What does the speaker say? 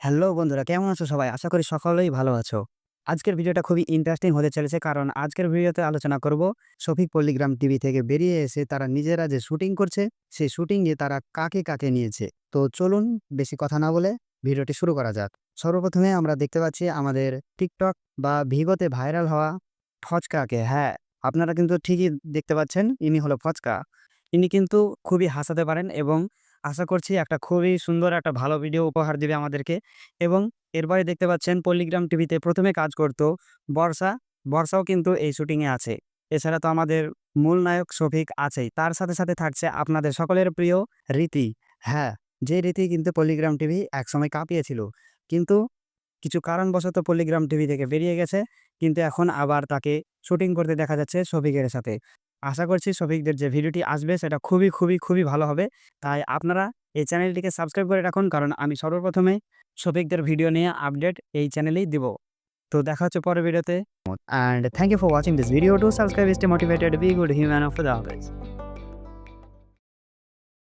Hello বন্ধুরা, কেমন আছো সবাই? আশা করি সকলেই ভালো আছো। আজকের ভিডিওটা খুবই ইন্টারেস্টিং হতে চলেছে কারণ আজকের ভিডিওতে আলোচনা করব শফিক পল্লিগ্রাম টিভি থেকে বেরিয়ে এসে তারা নিজেরা যে শুটিং করছে, সেই শুটিংয়ে তারা কাকে কাকে নিয়েছে। তো চলুন বেশি কথা না বলে ভিডিওটি শুরু করা যাক। সর্বপ্রথমে আমরা দেখতে পাচ্ছি আমাদের টিকটক বা ভিগোতে ভাইরাল হওয়া ফচকাকে। হ্যাঁ আপনারা কিন্তু ঠিকই দেখতে পাচ্ছেন, ইনি হলো ফচকা। ইনি কিন্তু খুবই হাসাতে পারেন এবং আশা করছি একটা খুবই সুন্দর একটা ভালো ভিডিও উপহার দিবে আমাদেরকে। এবং এরপরে দেখতে পাচ্ছেন পল্লিগ্রাম টিভিতে প্রথমে কাজ করত বর্ষা। বর্ষাও কিন্তু এই শুটিংয়ে আছে। এছাড়া তো আমাদের মূল নায়ক শফিক আছেই। তার সাথে সাথে থাকছে আপনাদের সকলের প্রিয় রীতি। হ্যাঁ যে রীতি কিন্তু পল্লিগ্রাম টিভি একসময় কাঁপিয়েছিল। কিন্তু কিছু কারণবশত পল্লিগ্রাম টিভি থেকে বেরিয়ে গেছে। কিন্তু এখন আবার তাকে শুটিং করতে দেখা যাচ্ছে শফিকের সাথে। আশা করছি শফিকদের যে ভিডিওটি আসবে সেটা খুবই খুবই খুবই ভালো হবে। তাই আপনারা এই চ্যানেলটিকে সাবস্ক্রাইব করে রাখুন, কারণ আমি সর্বপ্রথমে শফিকদের ভিডিও নিয়ে আপডেট এই চ্যানেলেই দিব। তো দেখা হচ্ছে পরের ভিডিওতে। And thank you for watching this video to subscribe stay motivated be good human of the